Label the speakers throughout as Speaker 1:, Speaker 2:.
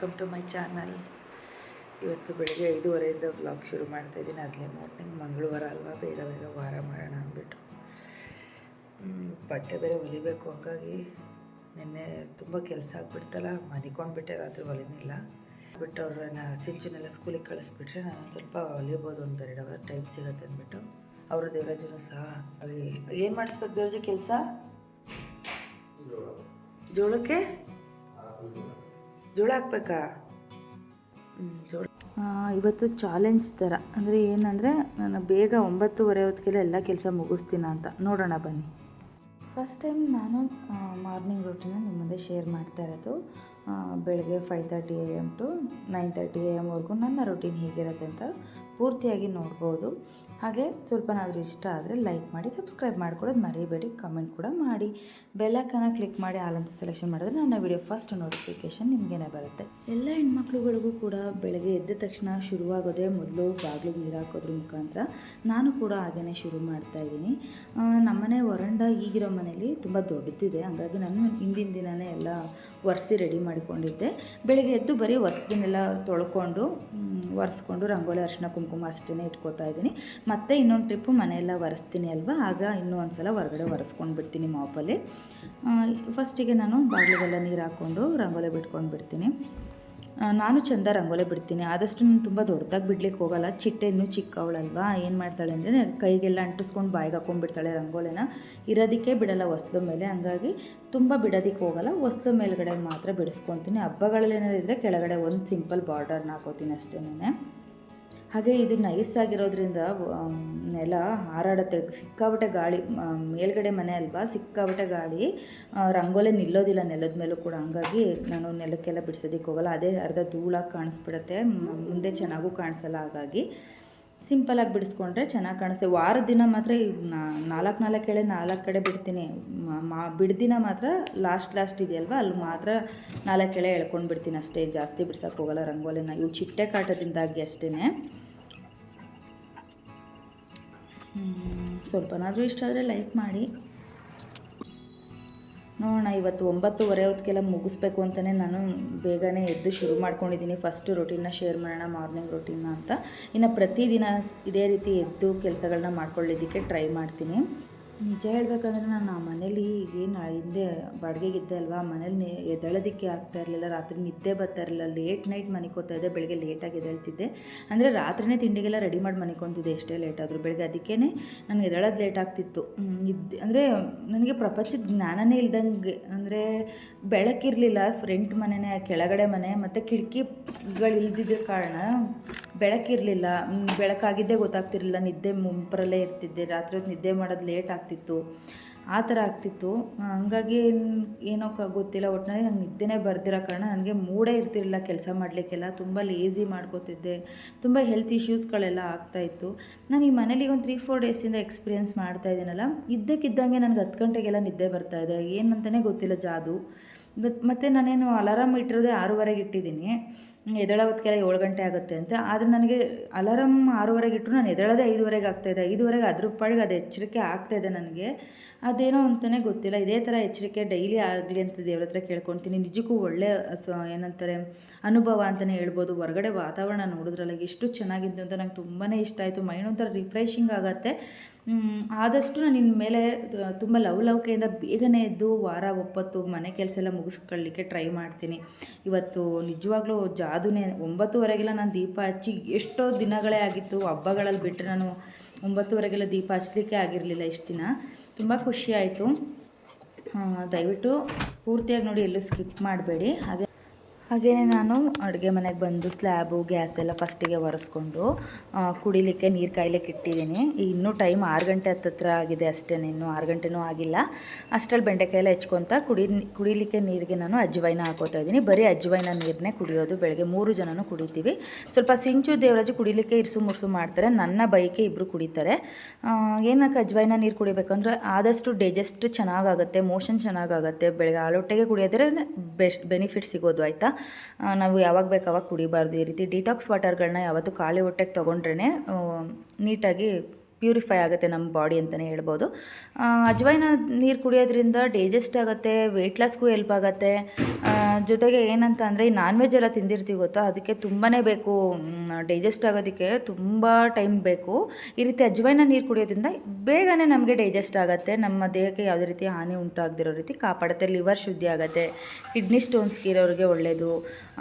Speaker 1: Welcome to my channel. ಇವತ್ತು ಬೆಳಗ್ಗೆ ಐದೂವರೆಯಿಂದ vlog ಶುರು ಮಾಡ್ತಾ ಇದ್ದೀನಿ. ಅರ್ಲಿ ಮಾರ್ನಿಂಗ್, ಮಂಗಳವಾರ ಅಲ್ವಾ? ಬೇಗ ಬೇಗ ವಾರ ಮಾಡೋಣ ಅಂದ್ಬಿಟ್ಟು. ಬಟ್ಟೆ ಬೇರೆ ಹೊಲಿಬೇಕು. ಹಂಗಾಗಿ ನಿನ್ನೆ ತುಂಬ ಕೆಲಸ ಆಗ್ಬಿಡ್ತಲ್ಲ, ಮನಿಕೊಂಡ್ಬಿಟ್ಟೆ, ರಾತ್ರಿ ಹೊಲಿನಿಲ್ಲ. ಬಿಟ್ಟು ಅವ್ರನ್ನ ಸಿಂಚಿನೆಲ್ಲ ಸ್ಕೂಲಿಗೆ ಕಳಿಸ್ಬಿಟ್ರೆ ನಾನು ಸ್ವಲ್ಪ ಹೊಲಿಬೋದು ಒಂದು ಎರಡು ಅವರ್ ಟೈಮ್ ಸಿಗುತ್ತೆ ಅಂದ್ಬಿಟ್ಟು. ಅವರು ದೇವರಾಜನು ಸಹ ಅಲ್ಲಿ ಏನು ಮಾಡಿಸ್ಬೇಕು ದೇವರಾಜ ಕೆಲಸ? ಜೋಳಕ್ಕೆ? ಜೋಳ ಹಾಕ್ಬೇಕಾ ಜೋಳ.
Speaker 2: ಇವತ್ತು ಚಾಲೆಂಜ್ ಥರ ಅಂದರೆ ಏನಂದರೆ ನಾನು ಬೇಗ ಒಂಬತ್ತುವರೆ ಹೊತ್ತಿಗೆಲ್ಲ ಎಲ್ಲ ಕೆಲಸ ಮುಗಿಸ್ತೀನ ಅಂತ. ನೋಡೋಣ ಬನ್ನಿ. ಫಸ್ಟ್ ಟೈಮ್ ನಾನು ಮಾರ್ನಿಂಗ್ ರೂಟೀನ ನಿಮ್ಮ ಮುಂದೆ ಶೇರ್ ಮಾಡ್ತಾ ಇರೋದು. ಬೆಳಗ್ಗೆ five thirty A M to nine thirty A ಎಮ್ವರೆಗೂ ನನ್ನ ರೂಟೀನ್ ಹೇಗಿರುತ್ತೆ ಅಂತ ಪೂರ್ತಿಯಾಗಿ ನೋಡ್ಬೋದು. ಹಾಗೆ ಸ್ವಲ್ಪನಾದರೂ ಇಷ್ಟ ಆದರೆ ಲೈಕ್ ಮಾಡಿ ಸಬ್ಸ್ಕ್ರೈಬ್ ಮಾಡ್ಕೊಡೋದು ಮರಿಬೇಡಿ. ಕಮೆಂಟ್ ಕೂಡ ಮಾಡಿ. ಬೆಲ್ಲಕ್ಕನ ಕ್ಲಿಕ್ ಮಾಡಿ ಆಲಂತ ಸೆಲೆಕ್ಷನ್ ಮಾಡಿದ್ರೆ ನನ್ನ ವಿಡಿಯೋ ಫಸ್ಟ್ ನೋಟಿಫಿಕೇಶನ್ ನಿಮಗೇನೆ ಬರುತ್ತೆ. ಎಲ್ಲ ಹೆಣ್ಮಕ್ಳುಗಳಿಗೂ ಕೂಡ ಬೆಳಗ್ಗೆ ಎದ್ದ ತಕ್ಷಣ ಶುರುವಾಗೋದೇ ಮೊದಲು ಬಾಗಿಲು ನೀರು ಹಾಕೋದ್ರ ಮುಖಾಂತರ ನಾನು ಕೂಡ ಹಾಗೇ ಶುರು ಮಾಡ್ತಾ ಇದ್ದೀನಿ. ನಮ್ಮನೆ ವರಂಡ ಈಗಿರೋ ಮನೆಯಲ್ಲಿ ತುಂಬ ದೊಡ್ಡದಿದೆ. ಹಾಗಾಗಿ ನಾನು ಹಿಂದಿನ ದಿನವೇ ಎಲ್ಲ ಒರೆಸಿ ರೆಡಿ ಮಾಡಿಕೊಂಡಿದ್ದೆ. ಬೆಳಗ್ಗೆ ಎದ್ದು ಬರೀ ಒರೆಸ್ದಿನೆಲ್ಲ ತೊಳ್ಕೊಂಡು ಒರೆಸ್ಕೊಂಡು ರಂಗೋಲಿ ಅರಿಶಿನ ಕುಂಕುಮ ಅಷ್ಟೇ ಇಟ್ಕೋತಾ ಇದ್ದೀನಿ. ಮತ್ತೆ ಇನ್ನೊಂದು ಟ್ರಿಪ್ಪು ಮನೆಯೆಲ್ಲ ಒರೆಸ್ತೀನಿ ಅಲ್ವಾ? ಆಗ ಇನ್ನೂ ಒಂದು ಸಲ ಹೊರಗಡೆ ಒರೆಸ್ಕೊಂಡು ಬಿಡ್ತೀನಿ ಮಾಪಲ್ಲಿ. ಫಸ್ಟಿಗೆ ನಾನು ಬಾಗಿಲಿಗೆಲ್ಲ ನೀರು ಹಾಕ್ಕೊಂಡು ರಂಗೋಲಿ ಬಿಟ್ಕೊಂಡು ಬಿಡ್ತೀನಿ. ನಾನು ಚಂದ ರಂಗೋಲಿ ಬಿಡ್ತೀನಿ. ಆದಷ್ಟು ನಾನು ತುಂಬ ದೊಡ್ಡದಾಗಿ ಬಿಡ್ಲಿಕ್ಕೆ ಹೋಗಲ್ಲ. ಚಿಟ್ಟೆ ಇನ್ನೂ ಚಿಕ್ಕವಳಲ್ವಾ? ಏನು ಮಾಡ್ತಾಳೆ ಅಂದರೆ ಕೈಗೆಲ್ಲ ಅಂಟಿಸ್ಕೊಂಡು ಬಾಯಿಗೆ ಹಾಕೊಂಡ್ಬಿಡ್ತಾಳೆ ರಂಗೋಲಿನ. ಇರೋದಕ್ಕೆ ಬಿಡಲ್ಲ ಹೊಸ್ಲು ಮೇಲೆ. ಹಂಗಾಗಿ ತುಂಬ ಬಿಡೋದಕ್ಕೆ ಹೋಗಲ್ಲ. ಹೊಸ್ಲು ಮೇಲ್ಗಡೆ ಮಾತ್ರ ಬಿಡಿಸ್ಕೊತೀನಿ. ಹಬ್ಬಗಳಲ್ಲಿ ಏನಾದ್ರು ಇದ್ದರೆ ಕೆಳಗಡೆ ಒಂದು ಸಿಂಪಲ್ ಬಾರ್ಡರ್ನ ಹಾಕೋತೀನಿ ಅಷ್ಟೇನೆ. ಹಾಗೆ ಇದು ನೈಸ್ ಆಗಿರೋದ್ರಿಂದ ನೆಲ ಹಾರಾಡುತ್ತೆ. ಸಿಕ್ಕಾಬಟ್ಟೆ ಗಾಳಿ ಮೇಲ್ಗಡೆ ಮನೆ ಅಲ್ವಾ? ಸಿಕ್ಕಾಬಟ್ಟೆ ಗಾಳಿ ರಂಗೋಲೆ ನಿಲ್ಲೋದಿಲ್ಲ ನೆಲದ ಮೇಲೂ ಕೂಡ. ಹಂಗಾಗಿ ನಾನು ನೆಲಕ್ಕೆಲ್ಲ ಬಿಡಿಸೋದಕ್ಕೆ ಹೋಗಲ್ಲ. ಅದೇ ಅರ್ಧ ಧೂಳಾಗಿ ಕಾಣಿಸ್ಬಿಡುತ್ತೆ. ಮುಂದೆ ಚೆನ್ನಾಗೂ ಕಾಣಿಸಲ್ಲ. ಹಾಗಾಗಿ ಸಿಂಪಲಾಗಿ ಬಿಡಿಸ್ಕೊಂಡ್ರೆ ಚೆನ್ನಾಗಿ ಕಾಣಿಸುತ್ತೆ ವಾರದ ದಿನ ಮಾತ್ರ ನಾಲ್ಕು ನಾಲ್ಕು ಕಡೆ ನಾಲ್ಕು ಕಡೆ ಬಿಡ್ತೀನಿ. ಮಾ ಬಿಡ್ದಿನ ಮಾತ್ರ ಲಾಸ್ಟ್ ಲಾಸ್ಟ್ ಇದೆಯಲ್ವ? ಅಲ್ಲಿ ಮಾತ್ರ ನಾಲ್ಕು ಕೆಳೆ ಎಳ್ಕೊಂಡು ಬಿಡ್ತೀನಿ ಅಷ್ಟೇ. ಜಾಸ್ತಿ ಬಿಡ್ಸೋಕ್ಕೆ ಹೋಗಲ್ಲ ರಂಗೋಲಿನ. ಇವು ಚಿಟ್ಟೆ ಕಾಟದಿಂದಾಗಿ ಅಷ್ಟೇ ಸ್ವಲ್ಪನಾದರೂ ಇಷ್ಟ ಆದರೆ ಲೈಕ್ ಮಾಡಿ. ನೋಡೋಣ, ಇವತ್ತು ಒಂಬತ್ತುವರೆ ಹೊತ್ತಿಗೆಲ್ಲ ಮುಗಿಸ್ಬೇಕು ಅಂತಲೇ ನಾನು ಬೇಗನೆ ಎದ್ದು ಶುರು ಮಾಡ್ಕೊಂಡಿದ್ದೀನಿ. ಫಸ್ಟ್ ರೊಟೀನ್ನ ಶೇರ್ ಮಾಡೋಣ ಮಾರ್ನಿಂಗ್ ರೊಟೀನ್ನ ಅಂತ. ಇನ್ನು ಪ್ರತಿದಿನ ಇದೇ ರೀತಿ ಎದ್ದು ಕೆಲಸಗಳನ್ನ ಮಾಡ್ಕೊಳ್ಳೋದಕ್ಕೆ ಟ್ರೈ ಮಾಡ್ತೀನಿ. ನಿಜ ಹೇಳ್ಬೇಕಂದ್ರೆ ನಾನು ಆ ಮನೇಲಿ ಏನು ಹಿಂದೆ ಬಾಡಿಗೆಗಿದ್ದೆ ಅಲ್ವಾ? ಮನೇಲಿ ಎದ್ದೇಳೋದಕ್ಕೆ ಆಗ್ತಾ ಇರಲಿಲ್ಲ. ರಾತ್ರಿ ನಿದ್ದೆ ಬರ್ತಾ ಇರಲಿಲ್ಲ. ಲೇಟ್ ನೈಟ್ ಮನಿಕೋತಾ ಇದ್ದೆ. ಬೆಳಗ್ಗೆ ಲೇಟಾಗಿ ಎದ್ದೇಳ್ತಿದ್ದೆ. ಅಂದರೆ ರಾತ್ರಿನೇ ತಿಂಡಿಗೆಲ್ಲ ರೆಡಿ ಮಾಡಿ ಮನಿಕೊತಿದ್ದೆ ಎಷ್ಟೇ ಲೇಟ್ ಆದರೂ. ಬೆಳಗ್ಗೆ ಅದಕ್ಕೇ ನನಗೆ ಎದ್ದೇಳೋದು ಲೇಟ್ ಆಗ್ತಿತ್ತು. ಇದ್ದ ಅಂದರೆ ನನಗೆ ಪ್ರಪಂಚದ ಜ್ಞಾನನೇ ಇಲ್ದಂಗೆ ಅಂದರೆ ಬೆಳಕಿರಲಿಲ್ಲ. ಫ್ರೆಂಟ್ ಮನೆನೇ, ಕೆಳಗಡೆ ಮನೆ, ಮತ್ತು ಕಿಟಕಿಗಳು ಇಲ್ದಿದ್ದ ಕಾರಣ ಬೆಳಕಿರಲಿಲ್ಲ. ಬೆಳಕಾಗಿದ್ದೇ ಗೊತ್ತಾಗ್ತಿರಲಿಲ್ಲ. ನಿದ್ದೆ ಮುಂಪರಲ್ಲೇ ಇರ್ತಿದ್ದೆ. ರಾತ್ರಿ ಹೊತ್ತು ನಿದ್ದೆ ಮಾಡೋದು ಲೇಟ್ ಆಗ್ತಿತ್ತು ಆ ಥರ ಆಗ್ತಿತ್ತು. ಹಂಗಾಗಿ ಏನ್- ಗೊತ್ತಿಲ್ಲ. ಒಟ್ಟಿನಲ್ಲಿ ನಂಗೆ ನಿದ್ದೆನೇ ಬರ್ದಿರೋ ಕಾರಣ ನನಗೆ ಮೂಡೇ ಇರ್ತಿರಲಿಲ್ಲ ಕೆಲಸ ಮಾಡಲಿಕ್ಕೆಲ್ಲ. ತುಂಬ ಲೇಸಿ ಮಾಡ್ಕೋತಿದ್ದೆ. ತುಂಬ ಹೆಲ್ತ್ ಇಶ್ಯೂಸ್ಗಳೆಲ್ಲ ಆಗ್ತಾಯಿತ್ತು ನಾನು ಈ ಮನೇಲಿ ಒಂದು ತ್ರೀ ಫೋರ್ ಡೇಸಿಂದ ಎಕ್ಸ್ಪೀರಿಯೆನ್ಸ್ ಮಾಡ್ತಾ ಇದ್ದೀನಲ್ಲ, ಇದ್ದಕ್ಕಿದ್ದಂಗೆ ನನಗೆ ಹತ್ತು ಗಂಟೆಗೆಲ್ಲ ನಿದ್ದೆ ಬರ್ತಾ ಇದೆ. ಏನಂತಲೇ ಗೊತ್ತಿಲ್ಲ ಜಾದು. ಮತ್ತು ನಾನೇನು ಅಲಾರಾಮ್ ಇಟ್ಟಿರೋದೇ ಆರೂವರೆಗೆ ಇಟ್ಟಿದ್ದೀನಿ. ಎದ್ದೇಳೋ ಹೊತ್ತಿಗೆಲ್ಲ ಏಳು ಗಂಟೆ ಆಗುತ್ತೆ ಅಂತ. ಆದರೆ ನನಗೆ ಅಲಾರಾಮ್ ಆರೂವರೆಗೆ ಇಟ್ಟರು ನಾನು ಎದ್ದೇಳೋದೇ ಐದುವರೆಗೆ ಆಗ್ತಾಯಿದೆ ಐದುವರೆಗೆ ಅದ್ರ ಪಾಡಿಗೆ ಅದು ಎಚ್ಚರಿಕೆ ಆಗ್ತಾಯಿದೆ ನನಗೆ. ಅದೇನೋ ಅಂತಲೇ ಗೊತ್ತಿಲ್ಲ. ಇದೇ ಥರ ಎಚ್ಚರಿಕೆ ಡೈಲಿ ಆಗಲಿ ಅಂತ ದೇವ್ರ ಹತ್ರ ಕೇಳ್ಕೊತೀನಿ. ನಿಜಕ್ಕೂ ಒಳ್ಳೆ, ಸೊ, ಏನಂತಾರೆ, ಅನುಭವ ಅಂತಲೇ ಹೇಳ್ಬೋದು. ಹೊರಗಡೆ ವಾತಾವರಣ ನೋಡಿದ್ರಲ್ಲ ಎಷ್ಟು ಚೆನ್ನಾಗಿತ್ತು ಅಂತ ನಂಗೆ ತುಂಬಾ ಇಷ್ಟ ಆಯಿತು. ಮೈಂಡ್ ಒಂಥರ ರಿಫ್ರೆಶಿಂಗ್ ಆಗುತ್ತೆ. ಆದಷ್ಟು ನಾನು ಇನ್ನು ಮೇಲೆ ತುಂಬ ಲವಲವಿಕೆಯಿಂದ ಬೇಗನೆ ಎದ್ದು ವಾರ ಒಪ್ಪತ್ತು ಮನೆ ಕೆಲಸ ಎಲ್ಲ ಮುಗಿಸ್ಕೊಳ್ಳಿಕ್ಕೆ ಟ್ರೈ ಮಾಡ್ತೀನಿ. ಇವತ್ತು ನಿಜವಾಗ್ಲೂ ಜಾದುನೇ, ಒಂಬತ್ತುವರೆಗೆಲ್ಲ ನಾನು ದೀಪ ಹಚ್ಚಿ ಎಷ್ಟೋ ದಿನಗಳೇ ಆಗಿತ್ತು, ಹಬ್ಬಗಳಲ್ಲಿ ಬಿಟ್ಟರೆ ನಾನು ಒಂಬತ್ತುವರೆಗೆಲ್ಲ ದೀಪ ಹಚ್ಚಲಿಕ್ಕೆ ಆಗಿರಲಿಲ್ಲ ಇಷ್ಟು ದಿನ. ತುಂಬ ಖುಷಿ ಆಯಿತು. ದಯವಿಟ್ಟು ಪೂರ್ತಿಯಾಗಿ ನೋಡಿ ಎಲ್ಲೂ ಸ್ಕಿಪ್ ಮಾಡಬೇಡಿ. ಹಾಗೆ ಹಾಗೆಯೇ ನಾನು ಅಡುಗೆ ಮನೆಗೆ ಬಂದು ಸ್ಲ್ಯಾಬು, ಗ್ಯಾಸ್ ಎಲ್ಲ ಫಸ್ಟಿಗೆ ಒರೆಸ್ಕೊಂಡು ಕುಡಿಲಿಕ್ಕೆ ನೀರು ಕಾಯ್ಲಿಕ್ಕೆ ಇಟ್ಟಿದ್ದೀನಿ ಇನ್ನೂ ಟೈಮ್ ಆರು ಗಂಟೆ ಹತ್ತತ್ರ ಆಗಿದೆ ಅಷ್ಟೇ, ಇನ್ನೂ ಆರು ಗಂಟೆನೂ ಆಗಿಲ್ಲ. ಅಷ್ಟರಲ್ಲಿ ಬೆಂಡೆಕಾಯೆಲ್ಲ ಹೆಚ್ಕೊತಾ ಕುಡಿ, ಕುಡಿಲಿಕ್ಕೆ ನೀರಿಗೆ ನಾನು ಅಜ್ವೈನ ಹಾಕೋತಾ ಇದ್ದೀನಿ. ಬರೀ ಅಜ್ವೈನ ನೀರನ್ನೇ ಕುಡಿಯೋದು, ಬೆಳಗ್ಗೆ ಮೂರು ಜನನೂ ಕುಡಿತೀವಿ. ಸ್ವಲ್ಪ ಸಿಂಚು ದೇವರಾಜು ಕುಡಿಲಿಕ್ಕೆ ಇರಿಸು ಮುರುಸು ಮಾಡ್ತಾರೆ, ನನ್ನ ಬೈಕೆ ಇಬ್ಬರು ಕುಡಿತಾರೆ. ಏನಕ್ಕೆ ಅಜ್ವೈನ ನೀರು ಕುಡಿಬೇಕಂದ್ರೆ ಆದಷ್ಟು ಡೈಜೆಸ್ಟ್ ಚೆನ್ನಾಗಾಗುತ್ತೆ ಮೋಷನ್ ಚೆನ್ನಾಗಾಗುತ್ತೆ. ಬೆಳಗ್ಗೆ ಆಲೊಟ್ಟೆಗೆ ಕುಡಿಯೋದ್ರೆ ಬೆಸ್ಟ್ ಬೆನಿಫಿಟ್ ಸಿಗೋದು, ಆಯಿತಾ? ನಾವು ಯಾವಾಗ ಬೇಕು ಅವಾಗ ಕುಡಿಬಾರ್ದು. ಈ ರೀತಿ ಡಿಟಾಕ್ಸ್ ವಾಟರ್ಗಳನ್ನ ಯಾವತ್ತೂ ಖಾಲಿ ಹೊಟ್ಟೆಗೆ ತೊಗೊಂಡ್ರೇ ನೀಟಾಗಿ ಪ್ಯೂರಿಫೈ ಆಗುತ್ತೆ ನಮ್ಮ ಬಾಡಿ ಅಂತಲೇ ಹೇಳ್ಬೋದು. ಅಜ್ವೈನ ನೀರು ಕುಡಿಯೋದ್ರಿಂದ ಡೈಜೆಸ್ಟ್ ಆಗುತ್ತೆ ವೆಯ್ಟ್ ಲಾಸ್ಗೂ ಹೆಲ್ಪ್ ಆಗುತ್ತೆ. ಜೊತೆಗೆ ಏನಂತ ಅಂದರೆ, ಈ ನಾನ್ ವೆಜ್ ಎಲ್ಲ ತಿಂದಿರ್ತೀವಿ ಗೊತ್ತಾ? ಅದಕ್ಕೆ ತುಂಬಾ ಬೇಕು ಡೈಜೆಸ್ಟ್ ಆಗೋದಕ್ಕೆ ತುಂಬ ಟೈಮ್ ಬೇಕು. ಈ ರೀತಿ ಅಜ್ವೈನ ನೀರು ಕುಡಿಯೋದ್ರಿಂದ ಬೇಗನೆ ನಮಗೆ ಡೈಜೆಸ್ಟ್ ಆಗುತ್ತೆ. ನಮ್ಮ ದೇಹಕ್ಕೆ ಯಾವುದೇ ರೀತಿ ಹಾನಿ ಉಂಟಾಗದಿರೋ ರೀತಿ ಕಾಪಾಡುತ್ತೆ. ಲಿವರ್ ಶುದ್ಧಿ ಆಗುತ್ತೆ. ಕಿಡ್ನಿ ಸ್ಟೋನ್ಸ್ಗೆ ಇರೋರಿಗೆ ಒಳ್ಳೆಯದು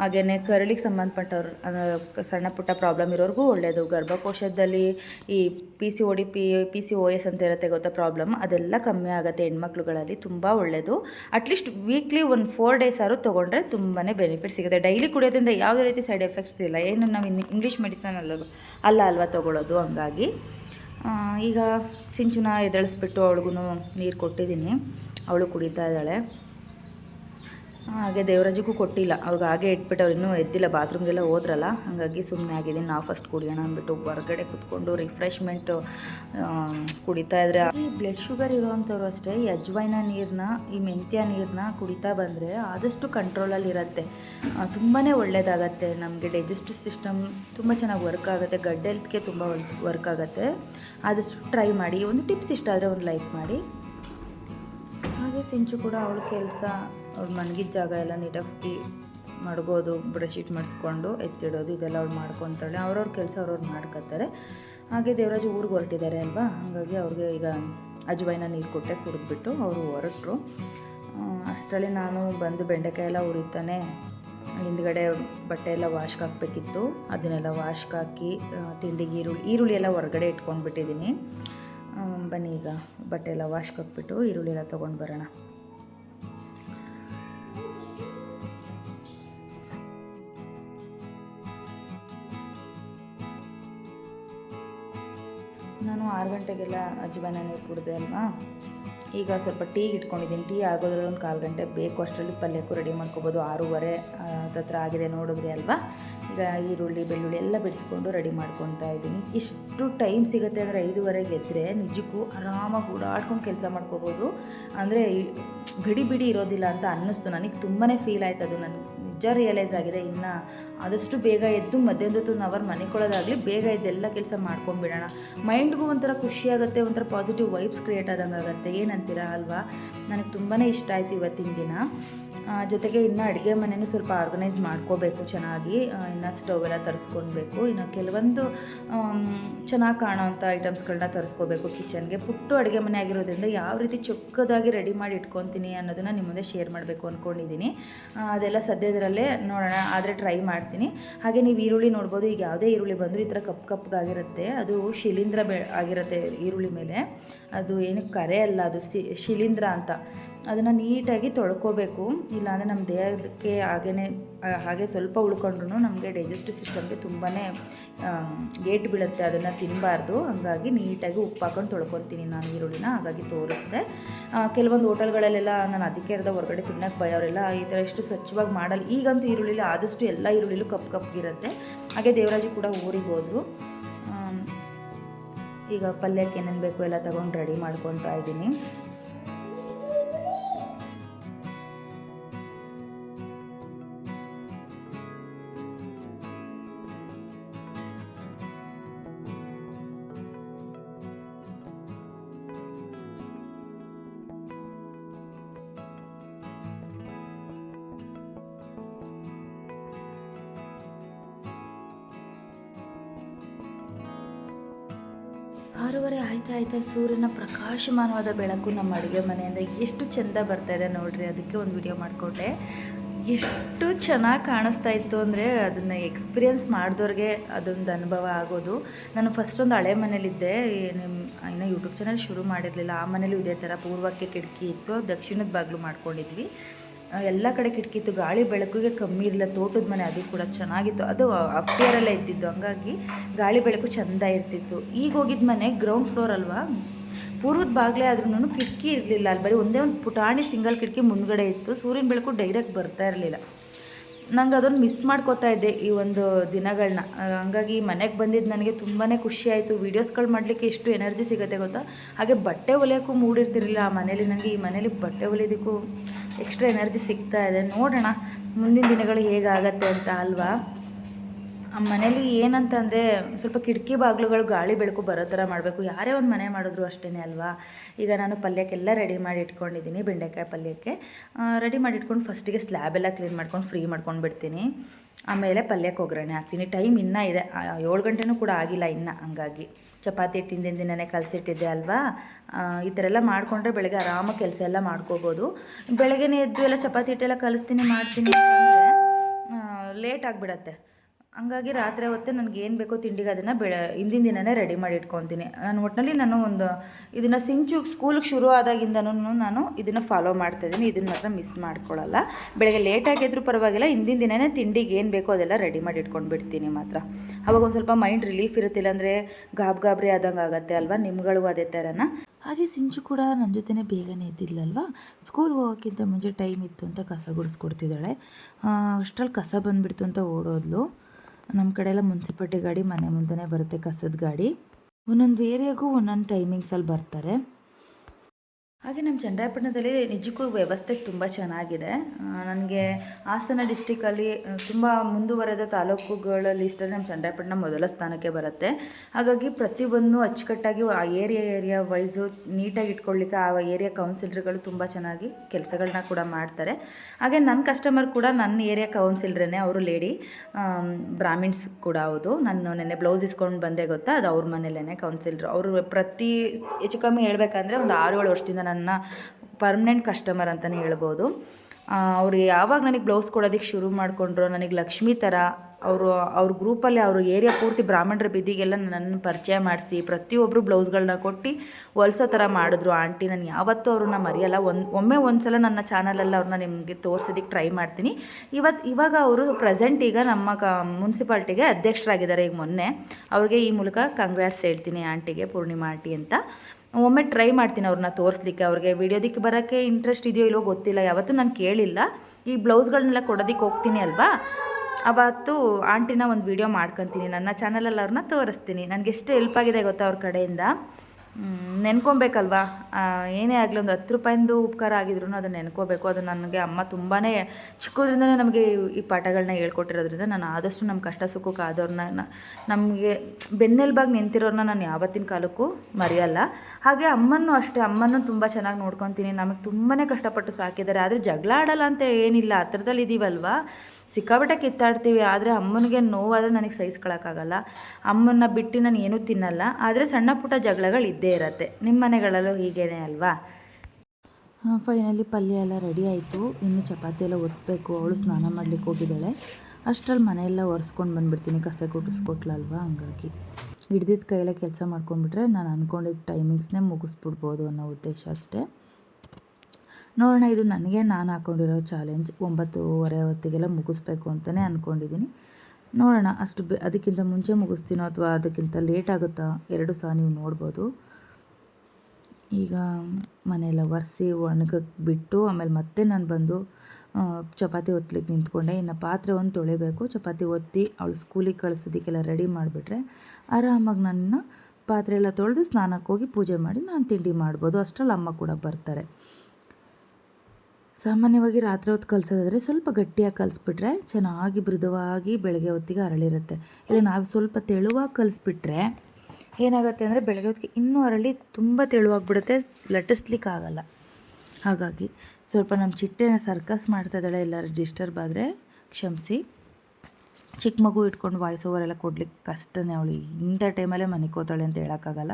Speaker 2: ಹಾಗೆಯೇ ಕರಳಿಗೆ ಸಂಬಂಧಪಟ್ಟವ್ರು ಸಣ್ಣ ಪುಟ್ಟ ಪ್ರಾಬ್ಲಮ್ ಇರೋರಿಗೂ ಒಳ್ಳೆಯದು ಗರ್ಭಕೋಶದಲ್ಲಿ ಈ P C D P P C O S ಅಂತ ಇರುತ್ತೆ ಗೊತ್ತಾ ಪ್ರಾಬ್ಲಮ್ ಅದೆಲ್ಲ ಕಮ್ಮಿ ಆಗುತ್ತೆ ಹೆಣ್ಮಕ್ಳುಗಳಲ್ಲಿ. ತುಂಬ ಒಳ್ಳೆಯದು ಅಟ್ಲೀಸ್ಟ್ ವೀಕ್ಲಿ ಒಂದು ಫೋರ್ ಡೇಸ್ ಆದ್ರೂ ತೊಗೊಂಡ್ರೆ ತುಂಬಾ ಬೆನಿಫಿಟ್ ಸಿಗುತ್ತೆ. ಡೈಲಿ ಕುಡಿಯೋದ್ರಿಂದ ಯಾವುದೇ ರೀತಿ ಸೈಡ್ ಎಫೆಕ್ಟ್ಸ್ ಇಲ್ಲ. ಏನು ನಾವು ಇನ್ನು ಇಂಗ್ಲೀಷ್ ಮೆಡಿಸನ್ ಅಲ್ಲ ಅಲ್ಲ ಅಲ್ವಾ ತೊಗೊಳ್ಳೋದು ಹಂಗಾಗಿ ಈಗ ಸಿಂಚುನ ಎದಳಿಸ್ಬಿಟ್ಟು ಅವಳಿಗೂ ನೀರು ಕೊಟ್ಟಿದ್ದೀನಿ. ಅವಳು ಕುಡಿತಾ ಇದ್ದಾಳೆ. ಹಾಗೆ ದೇವರಾಜಕ್ಕೂ ಕೊಟ್ಟಿಲ್ಲ. ಅವಾಗ ಹಾಗೆ ಇಟ್ಬಿಟ್ಟು ಅವ್ರು ಇನ್ನೂ ಎದ್ದಿಲ್ಲ ಬಾತ್ರೂಮ್ಗೆಲ್ಲ ಹೋದ್ರಲ್ಲ, ಹಾಗಾಗಿ ಸುಮ್ಮನೆ ಆಗಿದ್ದೀನಿ. ನಾವು ಫಸ್ಟ್ ಕುಡಿಯೋಣ ಅಂದ್ಬಿಟ್ಟು ಹೊರಗಡೆ ಕುತ್ಕೊಂಡು ರಿಫ್ರೆಶ್ಮೆಂಟು ಕುಡಿತಾ ಇದ್ರೆ. ಈ ಬ್ಲಡ್ ಶುಗರ್ ಇರೋವಂಥವ್ರು ಅಷ್ಟೇ, ಈ ಅಜ್ವೈನ ನೀರನ್ನ ಈ ಮೆಂತ್ಯ ನೀರನ್ನ ಕುಡಿತಾ ಬಂದರೆ ಆದಷ್ಟು ಕಂಟ್ರೋಲಲ್ಲಿ ಇರುತ್ತೆ. ತುಂಬಾ ಒಳ್ಳೆಯದಾಗತ್ತೆ ನಮಗೆ ಡೈಜೆಸ್ಟಿವ್ ಸಿಸ್ಟಮ್ ತುಂಬ ಚೆನ್ನಾಗಿ ವರ್ಕ್ ಆಗುತ್ತೆ. ಗಡ್ ಹೆಲ್ತ್ಗೆ ತುಂಬ ವರ್ಕ್ ಆಗುತ್ತೆ. ಆದಷ್ಟು ಟ್ರೈ ಮಾಡಿ. ಒಂದು ಟಿಪ್ಸ್ ಇಷ್ಟ ಆದರೆ ಒಂದು ಲೈಕ್ ಮಾಡಿ. ಹಾಗೆ ಸಿಂಚು ಕೂಡ ಅವಳ ಕೆಲಸ ಅವ್ಳು ಮನಗಿದ್ದ ಜಾಗ ಎಲ್ಲ ನೀಟಾಗಿ ಮಡಗೋದು ಬ್ರೆಡ್ಶೀಟ್ ಮಾಡಿಸ್ಕೊಂಡು ಎತ್ತಿಡೋದು, ಇದೆಲ್ಲ ಅವ್ಳು ಮಾಡ್ಕೊತಾಳೆ. ಅವ್ರವ್ರ ಕೆಲಸ ಅವ್ರವ್ರು ಮಾಡ್ಕೊತಾರೆ. ಹಾಗೆ ದೇವರಾಜ್ ಊರಿಗೆ ಹೊರಟಿದ್ದಾರೆ ಅಲ್ವಾ? ಹಾಗಾಗಿ ಅವ್ರಿಗೆ ಈಗ ಅಜ್ವೈನ ನೀರು ಕೊಟ್ಟೆ ಕುಡಿದ್ಬಿಟ್ಟು ಅವರು ಹೊರಟರು. ಅಷ್ಟರಲ್ಲಿ ನಾನು ಬಂದು ಬೆಂಡೆಕಾಯಿ ಎಲ್ಲ ಉರಿತಾನೆ. ಹಿಂದ್ಗಡೆ ಬಟ್ಟೆ ಎಲ್ಲ ವಾಶ್ಗೆ ಹಾಕಬೇಕಿತ್ತು. ಅದನ್ನೆಲ್ಲ ವಾಶ್ಗೆ ಹಾಕಿ ತಿಂಡಿಗೆ ಈರುಳ್ಳಿ ಈರುಳ್ಳಿ ಎಲ್ಲ ಹೊರಗಡೆ ಇಟ್ಕೊಂಡ್ಬಿಟ್ಟಿದ್ದೀನಿ. ಬನ್ನಿ ಈಗ ಬಟ್ಟೆ ಎಲ್ಲ ವಾಶ್ಗೆ ಹಾಕ್ಬಿಟ್ಟು ಈರುಳ್ಳಿ ಎಲ್ಲ ತೊಗೊಂಡು ಬರೋಣ. ಆರು ಗಂಟೆಗೆಲ್ಲ ಅಜ್ವಾನ ನೀರು ಕುಡಿದೆ ಅಲ್ವಾ? ಈಗ ಸ್ವಲ್ಪ ಟೀಗೆ ಇಟ್ಕೊಂಡಿದ್ದೀನಿ ಟೀ ಆಗೋದ್ರಲ್ಲಿ ಒಂದು ಕಾಲು ಗಂಟೆ ಬೇಕು. ಅಷ್ಟರಲ್ಲಿ ಪಲ್ಯಕ್ಕೂ ರೆಡಿ ಮಾಡ್ಕೊಬೋದು. ಆರೂವರೆ ಆ, ಹತ್ತತ್ರ ಆಗಿದೆ ನೋಡಿದ್ರೆ ಅಲ್ವಾ? ಈಗ ಈರುಳ್ಳಿ ಬೆಳ್ಳುಳ್ಳಿ ಎಲ್ಲ ಬಿಡಿಸ್ಕೊಂಡು ರೆಡಿ ಮಾಡ್ಕೊತಾ ಇದ್ದೀನಿ. ಇಷ್ಟು ಟೈಮ್ ಸಿಗುತ್ತೆ ಅಂದರೆ ಐದುವರೆಗೆ ಎದ್ದರೆ ನಿಜಕ್ಕೂ ಆರಾಮಾಗಿ ಓಡಾಡ್ಕೊಂಡು ಕೆಲಸ ಮಾಡ್ಕೋಬೋದು. ಅಂದರೆ ಗಡಿ ಬಿಡಿ ಇರೋದಿಲ್ಲ ಅಂತ ಅನ್ನಿಸ್ತು. ನನಗೆ ತುಂಬಾ ಫೀಲ್ ಆಯ್ತು ಅದು ನನಗೆ. ನಿಜ ರಿಯಲೈಸ್ ಆಗಿದೆ. ಇನ್ನು ಆದಷ್ಟು ಬೇಗ ಎದ್ದು ಮಧ್ಯಾಹ್ನದೊತ್ತು ಒಂದು ಅವರ್ ಮನೆಕೊಳ್ಳೋದಾಗಲಿ ಬೇಗ ಇದೆಲ್ಲ ಕೆಲಸ ಮಾಡ್ಕೊಂಡ್ಬಿಡೋಣ. ಮೈಂಡ್ಗೂ ಒಂಥರ ಖುಷಿಯಾಗುತ್ತೆ ಒಂಥರ ಪಾಸಿಟಿವ್ ವೈಬ್ಸ್ ಕ್ರಿಯೇಟ್ ಆದಂಗೆ ಆಗುತ್ತೆ ಏನಂತೀರಾ ಅಲ್ವಾ? ನನಗೆ ತುಂಬಾ ಇಷ್ಟ ಆಯಿತು ಇವತ್ತಿನ ದಿನ. ಜೊತೆಗೆ ಇನ್ನು ಅಡುಗೆ ಮನೆಯೂ ಸ್ವಲ್ಪ ಆರ್ಗನೈಸ್ ಮಾಡ್ಕೋಬೇಕು ಚೆನ್ನಾಗಿ. ಇನ್ನು ಸ್ಟವ್ ಎಲ್ಲ ತರಿಸ್ಕೊಳ್ಬೇಕು ಇನ್ನು ಕೆಲವೊಂದು ಚೆನ್ನಾಗಿ ಕಾಣೋವಂಥ ಐಟಮ್ಸ್ಗಳನ್ನ ತರಿಸ್ಕೋಬೇಕು ಕಿಚನ್ಗೆ ಪುಟ್ಟು ಅಡುಗೆ ಮನೆ ಆಗಿರೋದ್ರಿಂದ ಯಾವ ರೀತಿ ಚೊಕ್ಕದಾಗಿ ರೆಡಿ ಮಾಡಿ ಇಟ್ಕೊತೀನಿ ಅನ್ನೋದನ್ನು ನಿಮ್ಮ ಮುಂದೆ ಶೇರ್ ಮಾಡಬೇಕು ಅಂದ್ಕೊಂಡಿದ್ದೀನಿ ಅದೆಲ್ಲ ಸದ್ಯದರಲ್ಲೇ ನೋಡೋಣ. ಆದರೆ ಟ್ರೈ ಮಾಡ್ತೀನಿ. ಹಾಗೆ ನೀವು ಈರುಳ್ಳಿ ನೋಡ್ಬೋದು. ಈಗ ಯಾವುದೇ ಈರುಳ್ಳಿ ಬಂದರೂ ಈ ಥರ ಕಪ್ ಕಪ್ಗಾಗಿರುತ್ತೆ. ಅದು ಶಿಲೀಂಧ್ರ ಬೆ, ಆಗಿರುತ್ತೆ ಈರುಳ್ಳಿ ಮೇಲೆ. ಅದು ಏನು ಕರೆ ಅಲ್ಲ, ಅದು ಶಿಲೀಂಧ್ರ ಅಂತ. ಅದನ್ನು ನೀಟಾಗಿ ತೊಳ್ಕೋಬೇಕು. ಇಲ್ಲಾಂದರೆ ನಮ್ಮ ದೇಹಕ್ಕೆ ಹಾಗೇ ಹಾಗೆ ಸ್ವಲ್ಪ ಉಳ್ಕೊಂಡ್ರು ನಮಗೆ ಡೈಜೆಸ್ಟಿವ್ ಸಿಸ್ಟಮ್ಗೆ ತುಂಬಾ ಏಟ್ ಬೀಳುತ್ತೆ ಅದನ್ನು ತಿನ್ನಬಾರ್ದು ಹಾಗಾಗಿ ನೀಟಾಗಿ ಉಪ್ಪು ಹಾಕೊಂಡು ತೊಳ್ಕೊತೀನಿ ನಾನು ಈರುಳ್ಳಿನ, ಹಾಗಾಗಿ ತೋರಿಸ್ದೆ. ಕೆಲವೊಂದು ಹೋಟೆಲ್ಗಳಲ್ಲೆಲ್ಲ ನಾನು ಅದಕ್ಕೆ ಇರೋದ ಹೊರಗಡೆ ತಿನ್ನಕ್ಕೆ ಭಯವರೆಲ್ಲ ಈ ಥರ ಎಷ್ಟು ಸ್ವಚ್ಛವಾಗಿ ಮಾಡಲ್ಲ. ಈಗಂತೂ ಈರುಳ್ಳಿಲಿ ಆದಷ್ಟು ಎಲ್ಲ ಈರುಳ್ಳಿಲೂ ಕಪ್ ಕಪ್ಗಿರುತ್ತೆ ಹಾಗೆ ದೇವರಾಜು ಕೂಡ ಊರಿಗೆ ಹೋದರು. ಈಗ ಪಲ್ಯಕ್ಕೆ ಏನೇನು ಬೇಕು ಎಲ್ಲ ತಗೊಂಡು ರೆಡಿ ಮಾಡ್ಕೊತಾ ಇದ್ದೀನಿ. ಆರೂವರೆ ಆಯ್ತಾ ಆಯ್ತಾ ಸೂರ್ಯನ ಪ್ರಕಾಶಮಾನವಾದ ಬೆಳಕು ನಮ್ಮ ಅಡುಗೆ ಮನೆಯಿಂದ ಎಷ್ಟು ಚೆಂದ ಬರ್ತಾ ಇದೆ ನೋಡ್ರಿ, ಅದಕ್ಕೆ ಒಂದು ವಿಡಿಯೋ ಮಾಡಿಕೊಟ್ಟೆ. ಎಷ್ಟು ಚೆನ್ನಾಗಿ ಕಾಣಿಸ್ತಾ ಇತ್ತು ಅಂದರೆ ಅದನ್ನು ಎಕ್ಸ್ಪೀರಿಯೆನ್ಸ್ ಮಾಡಿದವ್ರಿಗೆ ಅದೊಂದು ಅನುಭವ ಆಗೋದು. ನಾನು ಫಸ್ಟ್ ಒಂದು ಹಳೆ ಮನೇಲಿದ್ದೆ ನಿಮ್ಮ ಇನ್ನೂ ಯೂಟ್ಯೂಬ್ ಚಾನಲ್ ಶುರು ಮಾಡಿರಲಿಲ್ಲ. ಆ ಮನೇಲೂ ಇದೇ ಥರ ಪೂರ್ವಕ್ಕೆ ಕಿಟಕಿ ಇತ್ತು, ದಕ್ಷಿಣದ ಬಾಗಿಲು ಮಾಡ್ಕೊಂಡಿದ್ವಿ. ಎಲ್ಲ ಕಡೆ ಕಿಟಕಿ ಇತ್ತು ಗಾಳಿ ಬೆಳಕಿಗೆ ಕಮ್ಮಿ ಇರಲಿಲ್ಲ, ತೋಟದ ಮನೆ ಅದು ಕೂಡ ಚೆನ್ನಾಗಿತ್ತು. ಅದು ಅಪ್ಟಿಯರಲ್ಲೇ ಇದ್ದಿದ್ದು ಹಂಗಾಗಿ ಗಾಳಿ ಬೆಳಕು ಚೆಂದ ಇರ್ತಿತ್ತು. ಈಗ ಹೋಗಿದ್ದ ಮನೆ ಗ್ರೌಂಡ್ ಫ್ಲೋರ್ ಅಲ್ವಾ? ಪೂರ್ವದ ಬಾಗಿಲೇ ಆದ್ರೂ ಕಿಟಕಿ ಇರಲಿಲ್ಲ, ಅಲ್ಲಿ ಬರೀ ಒಂದೇ ಒಂದು ಪುಟಾಣಿ ಸಿಂಗಲ್ ಕಿಟಕಿ ಮುಂದ್ಗಡೆ ಇತ್ತು, ಸೂರ್ಯನ ಬೆಳಕು ಡೈರೆಕ್ಟ್ ಬರ್ತಾ ಇರಲಿಲ್ಲ. ನಂಗೆ ಅದೊಂದು ಮಿಸ್ ಮಾಡ್ಕೋತಾ ಇದ್ದೆ ಈ ಒಂದು ದಿನಗಳನ್ನ ಹಂಗಾಗಿ ಮನೆಗೆ ಬಂದಿದ್ದು ನನಗೆ ತುಂಬಾ ಖುಷಿ ಆಯಿತು. ವೀಡಿಯೋಸ್ಗಳು ಮಾಡಲಿಕ್ಕೆ ಎಷ್ಟು ಎನರ್ಜಿ ಸಿಗುತ್ತೆ ಗೊತ್ತಾ? ಹಾಗೆ ಬಟ್ಟೆ ಹೊಲಿಯೋಕ್ಕೂ ಮೂಡಿರ್ತಿರಲಿಲ್ಲ, ಆ ಮನೇಲಿ ನನಗೆ ಈ ಮನೇಲಿ ಬಟ್ಟೆ ಹೊಲಿಯೋದಕ್ಕೂ ಎಕ್ಸ್ಟ್ರಾ ಎನರ್ಜಿ ಸಿಗ್ತಾ ಇದೆ. ನೋಡೋಣ ಮುಂದಿನ ದಿನಗಳು ಹೇಗಾಗತ್ತೆ ಅಂತ ಅಲ್ವಾ? ಮನೇಲಿ ಏನಂತಂದರೆ ಸ್ವಲ್ಪ ಕಿಟಕಿ ಬಾಗಿಲುಗಳು ಗಾಳಿ ಬೆಳಕು ಬರೋ ಥರ ಮಾಡಬೇಕು. ಯಾರೇ ಒಂದು ಮನೆ ಮಾಡಿದ್ರು ಅಷ್ಟೇ ಅಲ್ವಾ? ಈಗ ನಾನು ಪಲ್ಯಕ್ಕೆಲ್ಲ ರೆಡಿ ಮಾಡಿ ಇಟ್ಕೊಂಡಿದ್ದೀನಿ, ಬೆಂಡೆಕಾಯಿ ಪಲ್ಯಕ್ಕೆ. ರೆಡಿ ಮಾಡಿ ಇಟ್ಕೊಂಡು ಫಸ್ಟಿಗೆ ಸ್ಲ್ಯಾಬ್ ಎಲ್ಲ ಕ್ಲೀನ್ ಮಾಡ್ಕೊಂಡು ಫ್ರೀ ಮಾಡ್ಕೊಂಡು ಬಿಡ್ತೀನಿ. ಆಮೇಲೆ ಪಲ್ಯಕ್ಕೆ ಒಗ್ಗರಣೆ ಹಾಕ್ತೀನಿ. ಟೈಮ್ ಇನ್ನೂ ಇದೆ. ಏಳು ಗಂಟೆನೂ ಕೂಡ ಆಗಿಲ್ಲ ಇನ್ನು ಹಂಗಾಗಿ. ಚಪಾತಿ ಹಿಟ್ಟಿನ ದಿನನೇ ಕಲಸಿಟ್ಟಿದ್ದೆ ಅಲ್ವಾ? ಈ ಥರ ಎಲ್ಲ ಮಾಡಿಕೊಂಡ್ರೆ ಬೆಳಗ್ಗೆ ಆರಾಮಾಗಿ ಕೆಲಸ ಎಲ್ಲ ಮಾಡ್ಕೋಬೋದು. ಬೆಳಗ್ಗೆನೇ ಎದ್ದು ಎಲ್ಲ ಚಪಾತಿ ಹಿಟ್ಟೆಲ್ಲ ಕಲಿಸ್ತೀನಿ, ಮಾಡ್ತೀನಿ ಲೇಟ್ ಆಗಿಬಿಡತ್ತೆ. ಹಂಗಾಗಿ ರಾತ್ರಿ ಹೊತ್ತೆ ನನಗೆ ಏನು ಬೇಕೋ ತಿಂಡಿಗೆ ಅದನ್ನು ಬೆಳ, ಹಿಂದಿನ ದಿನನೇ ರೆಡಿ ಮಾಡಿ ಇಟ್ಕೊತೀನಿ. ನಾನು ಒಟ್ಟಿನಲ್ಲಿ ನಾನು ಒಂದು, ಇದನ್ನು ಸಿಂಚು ಸ್ಕೂಲ್ಗೆ ಶುರು ಆದಾಗಿಂದನೂ ನಾನು ಇದನ್ನು ಫಾಲೋ ಮಾಡ್ತಾಯಿದ್ದೀನಿ ಇದನ್ನು ಮಾತ್ರ ಮಿಸ್ ಮಾಡ್ಕೊಳ್ಳಲ್ಲ ಬೆಳಗ್ಗೆ ಲೇಟಾಗಿದ್ರೂ ಪರವಾಗಿಲ್ಲ, ಹಿಂದಿನ ದಿನನೇ ತಿಂಡಿಗೆ ಏನು ಬೇಕೋ ಅದೆಲ್ಲ ರೆಡಿ ಮಾಡಿ ಇಟ್ಕೊಂಡು ಬಿಡ್ತೀನಿ ಮಾತ್ರ. ಅವಾಗ ಒಂದು ಸ್ವಲ್ಪ ಮೈಂಡ್ ರಿಲೀಫ್ ಇರುತ್ತಿಲ್ಲ ಅಂದರೆ ಗಾಬ್ ಗಾಬರಿ ಆದಂಗೆ ಆಗುತ್ತೆ ಅಲ್ವಾ? ನಿಮ್ಗಳಿಗೂ ಅದೇ ಥರನ ಹಾಗೆ ಸಿಂಚು ಕೂಡ ನನ್ನ ಜೊತೆನೇ ಬೇಗನೆ ಇದ್ದಿಲ್ಲಲ್ವಾ ಸ್ಕೂಲ್ಗೆ ಹೋಗೋಕ್ಕಿಂತ ಮುಂಚೆ ಟೈಮ್ ಇತ್ತು ಅಂತ ಕಸ ಗುಡಿಸ್ಕೊಡ್ತಿದ್ದಾಳೆ. ಅಷ್ಟರಲ್ಲಿ ಕಸ ಬಂದುಬಿಡ್ತು ಅಂತ ಓಡೋದ್ಲು. ನಮ್ಮ ಕಡೆ ಎಲ್ಲ ಮುನ್ಸಿಪಾಲ್ಟಿ ಗಾಡಿ ಮನೆ ಮುಂದೆನೇ ಬರುತ್ತೆ ಕಸದ ಗಾಡಿ. ಒಂದೊಂದು ಏರಿಯಾಗೂ ಒಂದೊಂದು ಟೈಮಿಂಗ್ಸಲ್ಲಿ ಬರ್ತಾರೆ. ಹಾಗೆ ನಮ್ಮ ಚನ್ನರಾಯಪಟ್ಟಣದಲ್ಲಿ ನಿಜಕ್ಕೂ ವ್ಯವಸ್ಥೆ ತುಂಬ ಚೆನ್ನಾಗಿದೆ. ನನಗೆ ಹಾಸನ ಡಿಸ್ಟಿಕಲ್ಲಿ ತುಂಬ ಮುಂದುವರೆದ ತಾಲೂಕುಗಳ ಲಿಸ್ಟಲ್ಲಿ ನಮ್ಮ ಚನ್ನರಾಯಪಟ್ಟಣ ಮೊದಲ ಸ್ಥಾನಕ್ಕೆ ಬರುತ್ತೆ. ಹಾಗಾಗಿ ಪ್ರತಿಯೊಂದು ಅಚ್ಚುಕಟ್ಟಾಗಿ ಆ ಏರಿಯಾ ಏರಿಯಾ ವೈಸು ನೀಟಾಗಿ ಇಟ್ಕೊಳ್ಳಿಕ್ಕೆ ಆ ಏರಿಯಾ ಕೌನ್ಸಿಲರ್ಗಳು ತುಂಬ ಚೆನ್ನಾಗಿ ಕೆಲಸಗಳನ್ನ ಕೂಡ ಮಾಡ್ತಾರೆ. ಹಾಗೆ ನನ್ನ ಕಸ್ಟಮರ್ ಕೂಡ ನನ್ನ ಏರಿಯಾ ಕೌನ್ಸಿಲ್ರೇ ಅವರು ಲೇಡಿ ಬ್ರಾಹ್ಮಿಣ್ಸ್ ಕೂಡ ಹೌದು. ನಾನು ನೆನ್ನೆ ಬ್ಲೌಸ್ ಇಸ್ಕೊಂಡು ಬಂದೆ ಗೊತ್ತಾ? ಅದು ಅವ್ರ ಮನೇಲೇ ಕೌನ್ಸಿಲ್ರು. ಅವರು ಪ್ರತಿ, ಹೆಚ್ಚು ಕಮ್ಮಿ ಹೇಳ್ಬೇಕಂದ್ರೆ ಒಂದು ಆರು ಏಳು ವರ್ಷದಿಂದ ನನ್ನ ಪರ್ಮನೆಂಟ್ ಕಸ್ಟಮರ್ ಅಂತಲೇ ಹೇಳ್ಬೋದು. ಅವರು ಯಾವಾಗ ನನಗೆ ಬ್ಲೌಸ್ ಕೊಡೋದಕ್ಕೆ ಶುರು ಮಾಡಿಕೊಂಡ್ರು, ನನಗೆ ಲಕ್ಷ್ಮಿ ಥರ ಅವರು, ಅವ್ರ ಗ್ರೂಪಲ್ಲಿ ಅವರು ಏರಿಯಾ ಪೂರ್ತಿ ಬ್ರಾಹ್ಮಣರ ಬಿದ್ದಿಗೆಲ್ಲ ನನ್ನ ಪರಿಚಯ ಮಾಡಿಸಿ ಪ್ರತಿಯೊಬ್ಬರು ಬ್ಲೌಸ್ಗಳನ್ನ ಕೊಟ್ಟು ಹೊಲ್ಸೋ ಥರ ಮಾಡಿದ್ರು. ಆಂಟಿ, ನಾನು ಯಾವತ್ತೂ ಅವ್ರನ್ನ ಮರೆಯಲ್ಲ. ಒಂದು, ಒಮ್ಮೆ ಒಂದು ಸಲ ನನ್ನ ಚಾನಲಲ್ಲಿ ಅವ್ರನ್ನ ನಿಮಗೆ ತೋರ್ಸೋದಕ್ಕೆ ಟ್ರೈ ಮಾಡ್ತೀನಿ. ಇವತ್ತು ಇವಾಗ ಅವರು ಪ್ರೆಸೆಂಟ್ ಈಗ ನಮ್ಮ ಕ ಮುನ್ಸಿಪಾಲ್ಟಿಗೆ ಅಧ್ಯಕ್ಷರಾಗಿದ್ದಾರೆ ಈಗ ಮೊನ್ನೆ. ಅವ್ರಿಗೆ ಈ ಮೂಲಕ ಕಂಗ್ರ್ಯಾಟ್ಸ್ ಹೇಳ್ತೀನಿ ಆಂಟಿಗೆ, ಪೂರ್ಣಿಮಾ ಆಂಟಿ ಅಂತ. ಒಮ್ಮೆ ಟ್ರೈ ಮಾಡ್ತೀನಿ ಅವ್ರನ್ನ ತೋರಿಸ್ಲಿಕ್ಕೆ. ಅವ್ರಿಗೆ ವಿಡಿಯೋದಕ್ಕೆ ಬರೋಕ್ಕೆ ಇಂಟ್ರೆಸ್ಟ್ ಇದೆಯೋ ಇಲ್ಲೋ ಗೊತ್ತಿಲ್ಲ, ಯಾವತ್ತೂ ನಾನು ಕೇಳಿಲ್ಲ. ಈ ಬ್ಲೌಸ್ಗಳನ್ನೆಲ್ಲ ಕೊಡೋದಕ್ಕೆ ಹೋಗ್ತೀನಿ ಅಲ್ವಾ? ಅವತ್ತು ಆಂಟಿನ ಒಂದು ವಿಡಿಯೋ ಮಾಡ್ಕೊತೀನಿ. ನನ್ನ ಚಾನಲಲ್ಲಿ ಅವ್ರನ್ನ ತೋರಿಸ್ತೀನಿ. ನನಗೆ ಎಷ್ಟು ಹೆಲ್ಪ್ ಆಗಿದೆ ಗೊತ್ತಾ ಅವ್ರ ಕಡೆಯಿಂದ? ನೆನ್ಕೊಬೇಕಲ್ವಾ? ಏನೇ ಆಗಲಿ ಒಂದು ಹತ್ತು ರೂಪಾಯಿಂದು ಉಪಕಾರ ಆಗಿದ್ರು ಅದನ್ನು ನೆನ್ಕೋಬೇಕು. ಅದು ನನಗೆ ಅಮ್ಮ ತುಂಬಾ ಚಿಕ್ಕದ್ರಿಂದನೇ ನಮಗೆ ಈ- ಪಾಠಗಳನ್ನ ಹೇಳ್ಕೊಟ್ಟಿರೋದ್ರಿಂದ ನಾನು ಆದಷ್ಟು ನಮ್ಮ ಕಷ್ಟ ಸುಖಕ್ಕೆ ಆದವ್ರನ್ನ ನಮಗೆ ಬೆನ್ನೆಲುಬಾಗಿ ನಿಂತಿರೋರನ್ನ ನಾನು ಯಾವತ್ತಿನ ಕಾಲಕ್ಕೂ ಮರೆಯಲ್ಲ. ಹಾಗೆ ಅಮ್ಮನೂ ಅಷ್ಟೇ ಅಮ್ಮನೂ ತುಂಬ ಚೆನ್ನಾಗಿ ನೋಡ್ಕೊತೀನಿ. ನಮಗೆ ತುಂಬಾ ಕಷ್ಟಪಟ್ಟು ಸಾಕಿದ್ದಾರೆ. ಆದರೆ ಜಗಳ ಆಡಲ್ಲ ಅಂತ ಏನಿಲ್ಲ. ಹತ್ರದಲ್ಲಿ ಇದ್ದೀವಲ್ವಾ ಸಿಕ್ಕಾಪಟ್ಟೆ ಕಿತ್ತಾಡ್ತೀವಿ. ಆದರೆ ಅಮ್ಮನಿಗೆ ನೋವಾದರೆ ನನಗೆ ಸಹಿಸ್ಕೊಳಕ್ಕಾಗಲ್ಲ. ಅಮ್ಮನ್ನ ಬಿಟ್ಟು ನಾನು ಏನೂ ತಿನ್ನಲ್ಲ. ಆದರೆ ಸಣ್ಣ ಪುಟ್ಟ ಜಗಳಗಳು ಇದ್ದೇ ಇರತ್ತೆ. ನಿಮ್ಮ ಮನೆಗಳಲ್ಲೂ ಹೀಗೇನೆ ಅಲ್ವಾ? ಫೈನಲಿ ಪಲ್ಯ ಎಲ್ಲ ರೆಡಿ ಆಯಿತು. ಇನ್ನು ಚಪಾತಿ ಎಲ್ಲ ಒತ್ತಬೇಕು ಅವಳು ಸ್ನಾನ ಮಾಡ್ಲಿಕ್ಕೆ ಹೋಗಿದ್ದಾಳೆ. ಅಷ್ಟರಲ್ಲಿ ಮನೆಯೆಲ್ಲ ಒರೆಸ್ಕೊಂಡು ಬಂದುಬಿಡ್ತೀನಿ. ಕಸ ಗುಡಿಸ್ಕೊಟ್ಲಲ್ವಾ ಹಂಗಾಗಿ. ಹಿಡ್ದಿದ್ದ ಕೈಯಲ್ಲೇ ಕೆಲಸ ಮಾಡ್ಕೊಂಡ್ಬಿಟ್ರೆ ನಾನು ಅಂದ್ಕೊಂಡಿದ್ದ ಟೈಮಿಂಗ್ಸ್ನೇ ಮುಗಿಸ್ಬಿಡ್ಬೋದು ಅನ್ನೋ ಉದ್ದೇಶ ಅಷ್ಟೇ. ನೋಡೋಣ, ಇದು ನನಗೆ ನಾನು ಹಾಕ್ಕೊಂಡಿರೋ ಚಾಲೆಂಜ್ ಒಂಬತ್ತುವರೆ ಹೊತ್ತಿಗೆಲ್ಲ ಮುಗಿಸ್ಬೇಕು ಅಂತಲೇ ಅಂದ್ಕೊಂಡಿದ್ದೀನಿ ನೋಡೋಣ, ಅಷ್ಟು ಬೆ, ಅದಕ್ಕಿಂತ ಮುಂಚೆ ಮುಗಿಸ್ತೀನೋ ಅಥವಾ ಅದಕ್ಕಿಂತ ಲೇಟ್ ಆಗುತ್ತಾ? ಎರಡು ಸಹ ನೀವು ನೋಡ್ಬೋದು. ಈಗ ಮನೆಯೆಲ್ಲ ಒರೆಸಿ ಒಣಗಕ್ಕೆ ಬಿಟ್ಟು ಆಮೇಲೆ ಮತ್ತೆ ನಾನು ಬಂದು ಚಪಾತಿ ಒತ್ತಲಿಕ್ಕೆ ನಿಂತ್ಕೊಂಡೆ. ಇನ್ನು ಪಾತ್ರೆ ಒಂದು ತೊಳಿಬೇಕು. ಚಪಾತಿ ಒತ್ತಿ ಅವಳು ಸ್ಕೂಲಿಗೆ ಕಳಿಸೋದಕ್ಕೆಲ್ಲ ರೆಡಿ ಮಾಡಿಬಿಟ್ರೆ ಆರಾಮಾಗಿ ನನ್ನ ಪಾತ್ರೆ ಎಲ್ಲ ತೊಳೆದು ಸ್ನಾನಕ್ಕೆ ಹೋಗಿ ಪೂಜೆ ಮಾಡಿ ನಾನು ತಿಂಡಿ ಮಾಡ್ಬೋದು. ಅಷ್ಟರಲ್ಲಿ ಅಮ್ಮ ಕೂಡ ಬರ್ತಾರೆ. ಸಾಮಾನ್ಯವಾಗಿ ರಾತ್ರಿ ಹೊತ್ತು ಕಲಿಸೋದಾದರೆ ಸ್ವಲ್ಪ ಗಟ್ಟಿಯಾಗಿ ಕಲಿಸ್ಬಿಟ್ರೆ ಚೆನ್ನಾಗಿ ಮೃದುವಾಗಿ ಬೆಳಗ್ಗೆ ಹೊತ್ತಿಗೆ ಅರಳಿರುತ್ತೆ. ಇಲ್ಲ, ನಾವು ಸ್ವಲ್ಪ ತೆಳುವಾಗಿ ಕಲಿಸ್ಬಿಟ್ರೆ ಏನಾಗುತ್ತೆ ಅಂದರೆ ಬೆಳಗ್ಗೆ ಹೊತ್ತಿಗೆ ಇನ್ನೂ ಅರಳಿ ತುಂಬ ತೆಳುವಾಗಿಬಿಡುತ್ತೆ, ಲಟ್ಟಿಸ್ಲಿಕ್ಕಾಗಲ್ಲ. ಹಾಗಾಗಿ ಸ್ವಲ್ಪ ನಮ್ಮ ಚಿಟ್ಟೆನ ಸರ್ಕಸ್ ಮಾಡ್ತಾ ಇದ್ದಾಳೆ ಎಲ್ಲರೂ ಡಿಸ್ಟರ್ಬ್ ಆದರೆ ಕ್ಷಮಿಸಿ. ಚಿಕ್ಕ ಮಗು ಇಟ್ಕೊಂಡು ವಾಯ್ಸ್ ಓವರ್ ಎಲ್ಲ ಕೊಡ್ಲಿಕ್ಕೆ ಕಷ್ಟನೇ ಅವಳು. ಇಂಥ ಟೈಮಲ್ಲೇ ಮನೆ ಕೋತಾಳೆ ಅಂತ ಹೇಳೋಕ್ಕಾಗಲ್ಲ.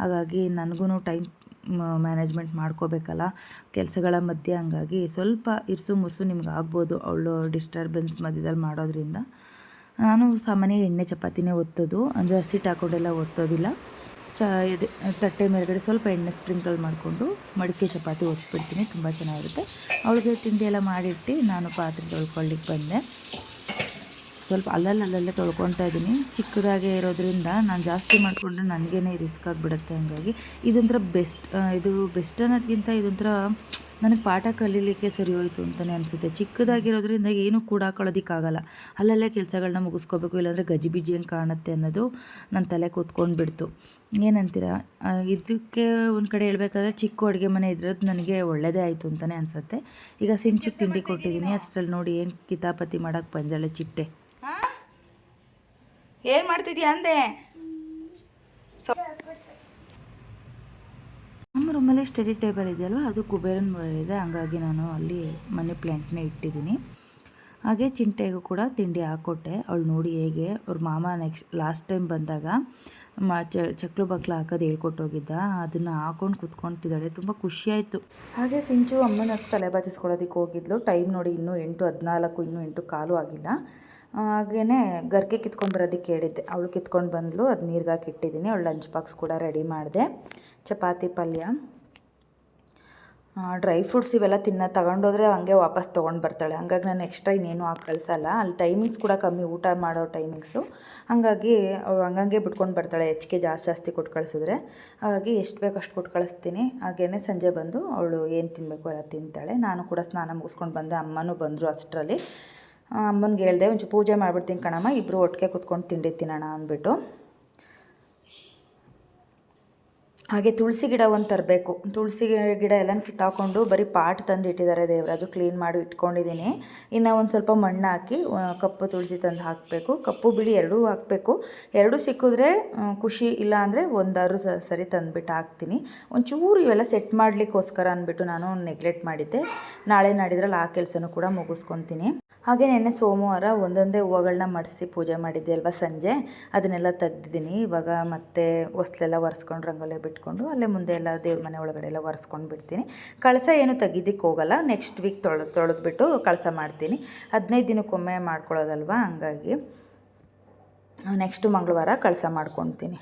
Speaker 2: ಹಾಗಾಗಿ ನನಗೂ ಟೈಮ್ ಮ್ಯಾನೇಜ್ಮೆಂಟ್ ಮಾಡ್ಕೋಬೇಕಲ್ಲ. ಕೆಲಸಗಳ ಮಧ್ಯೆ ಹಂಗಾಗಿ ಸ್ವಲ್ಪ ಇರ್ಸು ಮುರ್ಸು ನಿಮ್ಗೆ ಆಗ್ಬೋದು. ಅವಳು ಡಿಸ್ಟರ್ಬೆನ್ಸ್ ಮಧ್ಯದಲ್ಲಿ ಮಾಡೋದ್ರಿಂದ. ನಾನು ಸಾಮಾನ್ಯ ಎಣ್ಣೆ ಚಪಾತಿನೇ ಒತ್ತೋದು, ಅಂದರೆ ಹಸಿಟ್ಟು ಹಾಕೊಂಡೆಲ್ಲ ಒತ್ತೋದಿಲ್ಲ. ಚ, ಇದು, ತಟ್ಟೆ ಮೇಲ್ಗಡೆ ಸ್ವಲ್ಪ ಎಣ್ಣೆ ಸ್ಪ್ರಿಂಕಲ್ ಮಾಡಿಕೊಂಡು ಮಡಿಕೆ ಚಪಾತಿ ಒತ್ಬಿಡ್ತೀನಿ, ತುಂಬ ಚೆನ್ನಾಗಿರುತ್ತೆ. ಅವಳಿಗೆ ತಿಂಡಿ ಎಲ್ಲ ಮಾಡಿಟ್ಟು ನಾನು ಪಾತ್ರೆ ತೊಳ್ಕೊಳ್ಳಿಕ್ಕೆ ಬಂದೆ. ಸ್ವಲ್ಪ ಅಲ್ಲಲ್ಲಿ ಅಲ್ಲಲ್ಲೇ ತೊಳ್ಕೊತಾ ಇದ್ದೀನಿ. ಚಿಕ್ಕದಾಗೆ ಇರೋದ್ರಿಂದ ನಾನು ಜಾಸ್ತಿ ಮಾಡಿಕೊಂಡ್ರೆ ನನಗೇನೆ ರಿಸ್ಕ್ ಆಗಿಬಿಡುತ್ತೆ ಹಂಗಾಗಿ. ಇದೊಂಥರ ಬೆಸ್ಟ್ ಇದು ಬೆಸ್ಟ್ ಅನ್ನೋದಕ್ಕಿಂತ ಇದೊಂಥರ ನನಗೆ ಪಾಠ ಕಲೀಲಿಕ್ಕೆ ಸರಿ ಹೋಯಿತು ಅಂತಲೇ ಅನಿಸುತ್ತೆ. ಚಿಕ್ಕದಾಗಿರೋದ್ರಿಂದ ಏನೂ ಕೂಡ ಹಾಕೊಳ್ಳೋದಕ್ಕಾಗಲ್ಲ ಅಲ್ಲಲ್ಲೇ ಕೆಲಸಗಳನ್ನ ಮುಗಿಸ್ಕೋಬೇಕು ಇಲ್ಲಾಂದರೆ ಗಜಿಬಿಜಿ ಹಂಗೆ ಕಾಣುತ್ತೆ ಅನ್ನೋದು ನನ್ನ ತಲೆ ಕೂತ್ಕೊಂಡು ಬಿಡ್ತು ಏನಂತೀರ ಇದಕ್ಕೆ ಒಂದು ಕಡೆ ಹೇಳ್ಬೇಕಾದ್ರೆ ಚಿಕ್ಕ ಅಡುಗೆ ಮನೆ ಇದ್ರದ್ದು ನನಗೆ ಒಳ್ಳೆಯದೇ ಆಯಿತು ಅಂತಲೇ ಅನಿಸುತ್ತೆ. ಈಗ ಸಿಂಚು ತಿಂಡಿ ಕೊಟ್ಟಿದ್ದೀನಿ ಅಷ್ಟರಲ್ಲಿ ನೋಡಿ ಏನು ಕಿತಾಪತಿ ಮಾಡೋಕ್ಕೆ ಬಂದಾಳೆ ಚಿಟ್ಟೆ. ಏನು ಮಾಡ್ತಿದ್ಯಾ ಅಂದೆ? ನಮ್ಮ ರೂಮಲ್ಲಿ ಸ್ಟಡಿ ಟೇಬಲ್ ಇದೆಯಲ್ವ? ಅದು ಕುಬೇರನ್ ಇದೆ. ಹಾಗಾಗಿ ನಾನು ಅಲ್ಲಿ ಮನಿ ಪ್ಲ್ಯಾಂಟ್ನ ಇಟ್ಟಿದ್ದೀನಿ. ಹಾಗೆ ಚಿಂಟೆಗೂ ಕೂಡ ತಿಂಡಿ ಹಾಕ್ಕೊಟ್ಟೆ. ಅವಳು ನೋಡಿ ಹೇಗೆ, ಅವ್ರ ಮಾಮ ನೆಕ್ಸ್ಟ್ ಲಾಸ್ಟ್ ಟೈಮ್ ಬಂದಾಗ ಮ ಚಕ್ಲು ಬಕ್ಲು ಹಾಕೋದು ಹೇಳ್ಕೊಟ್ಟೋಗಿದ್ದ ಅದನ್ನು ಹಾಕೊಂಡು ಕುತ್ಕೊಳ್ತಿದ್ದಾಳೆ ತುಂಬ ಖುಷಿಯಾಯಿತು. ಹಾಗೆ ಸಿಂಚು ಅಮ್ಮನ ತಲೆ ಬಾಚಿಸ್ಕೊಳ್ಳೋದಕ್ಕೆ ಹೋಗಿದ್ಲು. ಟೈಮ್ ನೋಡಿ ಇನ್ನೂ ಎಂಟು ಹದಿನಾಲ್ಕು, ಇನ್ನೂ ಎಂಟು ಕಾಲು ಆಗಿಲ್ಲ. ಹಾಗೇ ಗರ್ಗೆ ಕಿತ್ಕೊಂಡು ಬರೋದಕ್ಕೆ ಹೇಳಿದ್ದೆ. ಅವಳು ಕಿತ್ಕೊಂಡು ಬಂದಳು ಅದು ನೀರಿಗೆ ಹಾಕಿ ಇಟ್ಟಿದ್ದೀನಿ. ಅವಳು ಲಂಚ್ ಬಾಕ್ಸ್ ಕೂಡ ರೆಡಿ ಮಾಡಿದೆ. ಚಪಾತಿ ಪಲ್ಯ. ಡ್ರೈ ಫ್ರೂಟ್ಸ್ ಇವೆಲ್ಲ ತಿನ್ನ ತಗೊಂಡೋದ್ರೆ ಹಂಗೆ ವಾಪಸ್ ತೊಗೊಂಡು ಬರ್ತಾಳೆ. ಹಂಗಾಗಿ ನಾನು ಎಕ್ಸ್ಟ್ರಾ ಇನ್ನೇನು ಹಾಕಿ ಕಳಿಸಲ್ಲ. ಅಲ್ಲಿ ಟೈಮಿಂಗ್ಸ್ ಕೂಡ ಕಮ್ಮಿ, ಊಟ ಮಾಡೋ ಟೈಮಿಂಗ್ಸು ಹಾಗಾಗಿ ಹಂಗಂಗೆ ಬಿಟ್ಕೊಂಡು ಬರ್ತಾಳೆ. ಹೆಚ್ಚಿಗೆ ಜಾಸ್ತಿ ಜಾಸ್ತಿ ಕೊಟ್ಟು ಕಳಿಸಿದ್ರೆ. ಹಾಗಾಗಿ ಎಷ್ಟು ಬೇಕು ಅಷ್ಟು ಕೊಟ್ಟು ಕಳಿಸ್ತೀನಿ. ಹಾಗೇ ಸಂಜೆ ಬಂದು ಅವಳು ಏನು ತಿನ್ನಬೇಕು ಎಲ್ಲ ತಿಂತಾಳೆ. ನಾನು ಕೂಡ ಸ್ನಾನ ಮುಗಿಸ್ಕೊಂಡು ಬಂದೆ. ಅಮ್ಮನೂ ಬಂದರು ಅಷ್ಟರಲ್ಲಿ. ಅಮ್ಮನಿಗೆ ಹೇಳ್ದೆ ಒಂಚೂರು ಪೂಜೆ ಮಾಡಿಬಿಡ್ತೀನಿ ಕಣಮ್ಮ. ಇಬ್ಬರು ಒಟ್ಟಿಗೆ ಕೂತ್ಕೊಂಡು ತಿಂಡಿ ತಿನ್ನೋಣ ಅಂದ್ಬಿಟ್ಟು. ಹಾಗೆ ತುಳಸಿ ಗಿಡ ಒಂದು ತರಬೇಕು. ತುಳಸಿ ಗಿಡ ಎಲ್ಲ ಕಿತ್ತಾಕೊಂಡು ಬರೀ ಪಾಟ್ ತಂದು ಇಟ್ಟಿದ್ದಾರೆ ದೇವರಾಜು ಕ್ಲೀನ್ ಮಾಡಿ ಇಟ್ಕೊಂಡಿದ್ದೀನಿ. ಇನ್ನು ಒಂದು ಸ್ವಲ್ಪ ಮಣ್ಣು ಹಾಕಿ ಕಪ್ಪು ತುಳಸಿ ತಂದು ಹಾಕಬೇಕು. ಕಪ್ಪು ಬಿಳಿ ಎರಡೂ ಹಾಕಬೇಕು. ಎರಡೂ ಸಿಕ್ಕಿದ್ರೆ ಖುಷಿ ಇಲ್ಲ ಅಂದರೆ ಒಂದಾರು ಸರಿ ತಂದುಬಿಟ್ಟು ಹಾಕ್ತೀನಿ. ಒಂಚೂರು ಇವೆಲ್ಲ ಸೆಟ್ ಮಾಡಲಿಕ್ಕೋಸ್ಕರ ಅಂದ್ಬಿಟ್ಟು ನಾನು ನೆಗ್ಲೆಕ್ಟ್ ಮಾಡಿದ್ದೆ. ನಾಳೆ ನಾಡಿದ್ರಲ್ಲಿ ಆ ಕೆಲಸನೂ ಕೂಡ ಮುಗಿಸ್ಕೊತೀನಿ. ಹಾಗೆ ನೆನ್ನೆ ಸೋಮವಾರ ಒಂದೊಂದೇ ಹೂವುಗಳನ್ನ ಮಡಿಸಿ ಪೂಜೆ ಮಾಡಿದ್ದೆ ಅಲ್ವಾ ಸಂಜೆ. ಅದನ್ನೆಲ್ಲ ತೆಗ್ದಿದ್ದೀನಿ. ಇವಾಗ ಮತ್ತೆ ಹೊಸ್ಲೆಲ್ಲ ಒರೆಸ್ಕೊಂಡು ರಂಗೋಲಿ ಬಿಟ್ಕೊಂಡು ಅಲ್ಲೇ ಮುಂದೆ ಎಲ್ಲ ದೇವ್ರ ಮನೆ ಒಳಗಡೆ ಎಲ್ಲ ಒರೆಸ್ಕೊಂಡು ಬಿಡ್ತೀನಿ. ಕಳಸ ಏನು ತೆಗಿದಿಕ್ಕೆ ಹೋಗಲ್ಲ ನೆಕ್ಸ್ಟ್ ವೀಕ್ ತೊಳೆದು, ತೊಳೆದ್ಬಿಟ್ಟು ಕಳಸ ಮಾಡ್ತೀನಿ. ಹದಿನೈದು ದಿನಕ್ಕೊಮ್ಮೆ ಮಾಡ್ಕೊಳ್ಳೋದಲ್ವಾ? ಹಂಗಾಗಿ ನೆಕ್ಸ್ಟ್ ಮಂಗಳವಾರ ಕಳಸ ಮಾಡ್ಕೊತೀನಿ.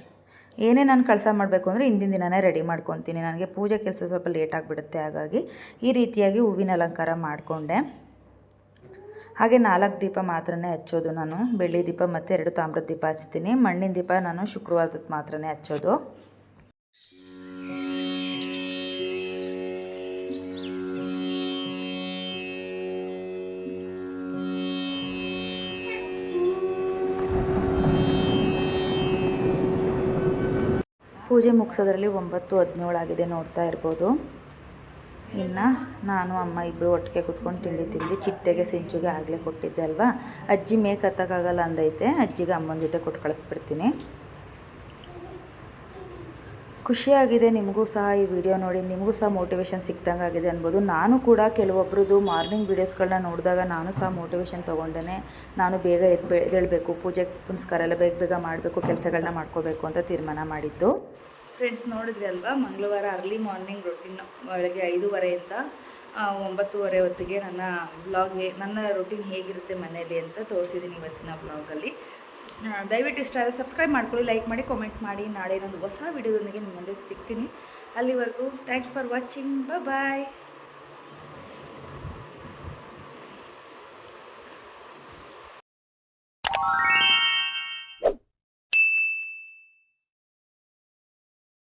Speaker 2: ಏನೇ ನಾನು ಕಳಸ ಮಾಡಬೇಕು ಅಂದರೆ ಹಿಂದಿನ ದಿನನೇ ರೆಡಿ ಮಾಡ್ಕೊತೀನಿ. ನನಗೆ ಪೂಜೆ ಕೆಲಸ ಸ್ವಲ್ಪ ಲೇಟ್ ಆಗಿಬಿಡುತ್ತೆ, ಹಾಗಾಗಿ ಈ ರೀತಿಯಾಗಿ ಹೂವಿನ ಅಲಂಕಾರ ಮಾಡಿಕೊಂಡೆ. ಹಾಗೆ ನಾಲ್ಕು ದೀಪ ಮಾತ್ರನೇ ಹಚ್ಚೋದು ನಾನು. ಬೆಳ್ಳಿ ದೀಪ ಮತ್ತು ಎರಡು ತಾಮ್ರದ ದೀಪ ಹಚ್ತೀನಿ. ಮಣ್ಣಿನ ದೀಪ ನಾನು ಶುಕ್ರವಾರದ ಮಾತ್ರನೇ ಹಚ್ಚೋದು. ಪೂಜೆ ಮುಗಿಸೋದ್ರಲ್ಲಿ ಒಂಬತ್ತು, ಹದಿನೇಳು ಆಗಿದೆ ನೋಡ್ತಾ ಇರ್ಬೋದು. ಇನ್ನು ನಾನು, ಅಮ್ಮ ಇಬ್ಬರು ಒಟ್ಟಿಗೆ ಕುತ್ಕೊಂಡು ತಿಂಡಿ ತಿಂದ್ವಿ. ಚಿಟ್ಟೆಗೆ ಸಿಂಚುಗೆ ಆಗಲೇ ಕೊಟ್ಟಿದ್ದೆ ಅಲ್ವಾ? ಅಜ್ಜಿ ಮೇಕ್ ಹತ್ತಕ್ಕಾಗಲ್ಲ ಅಂದೈತೆ. ಅಜ್ಜಿಗೆ ಅಮ್ಮನ ಜೊತೆ ಕೊಟ್ಟು ಕಳಿಸ್ಬಿಡ್ತೀನಿ. ಖುಷಿಯಾಗಿದೆ, ನಿಮಗೂ ಸಹ ಈ ವಿಡಿಯೋ ನೋಡಿ, ನಿಮಗೂ ಸಹ ಮೋಟಿವೇಶನ್ ಸಿಕ್ತಂಗೆ ಆಗಿದೆ ಅನ್ಬೋದು ನಾನು ಕೂಡ ಕೆಲವೊಬ್ರದ್ದು ಮಾರ್ನಿಂಗ್ ವೀಡಿಯೋಸ್ಗಳನ್ನ ನೋಡಿದಾಗ ನಾನು ಸಹ ಮೋಟಿವೇಶನ್ ತೊಗೊಂಡೇ ನಾನು ಬೇಗ ಎದ್ದು ಎದ್ದೇಳಬೇಕು, ಪೂಜೆ ಪುನಸ್ಕಾರ ಎಲ್ಲ ಬೇಗ ಬೇಗ ಮಾಡಬೇಕು ಕೆಲಸಗಳನ್ನ ಮಾಡ್ಕೋಬೇಕು ಅಂತ ತೀರ್ಮಾನ ಮಾಡಿದ್ದು. ಫ್ರೆಂಡ್ಸ್ ನೋಡಿದ್ರಿ ಅಲ್ವಾ? ಮಂಗಳವಾರ ಅರ್ಲಿ ಮಾರ್ನಿಂಗ್ ರೊಟೀನ್ ಬೆಳಗ್ಗೆ ಐದೂವರೆಯಿಂದ ಒಂಬತ್ತುವರೆ ಹೊತ್ತಿಗೆ ನನ್ನ ಬ್ಲಾಗ್ ಹೇ, ನನ್ನ ರೊಟೀನ್ ಹೇಗಿರುತ್ತೆ ಮನೆಯಲ್ಲಿ ಅಂತ ತೋರಿಸಿದ್ದೀನಿ ಇವತ್ತಿನ ಬ್ಲಾಗಲ್ಲಿ ದಯವಿಟ್ಟು ಇಷ್ಟ ಆದರೆ ಸಬ್ಸ್ಕ್ರೈಬ್ ಮಾಡ್ಕೊಳ್ಳಿ ಲೈಕ್ ಮಾಡಿ ಕಾಮೆಂಟ್ ಮಾಡಿ. ನಾಳೆ ಇನ್ನೊಂದು ಹೊಸ ವಿಡಿಯೋದೊಂದಿಗೆ ನಿಮ್ಮ ಮುಂದೆ ಸಿಗ್ತೀನಿ. ಅಲ್ಲಿವರೆಗೂ ಥ್ಯಾಂಕ್ಸ್ ಫಾರ್ ವಾಚಿಂಗ್ ಬಾಯ್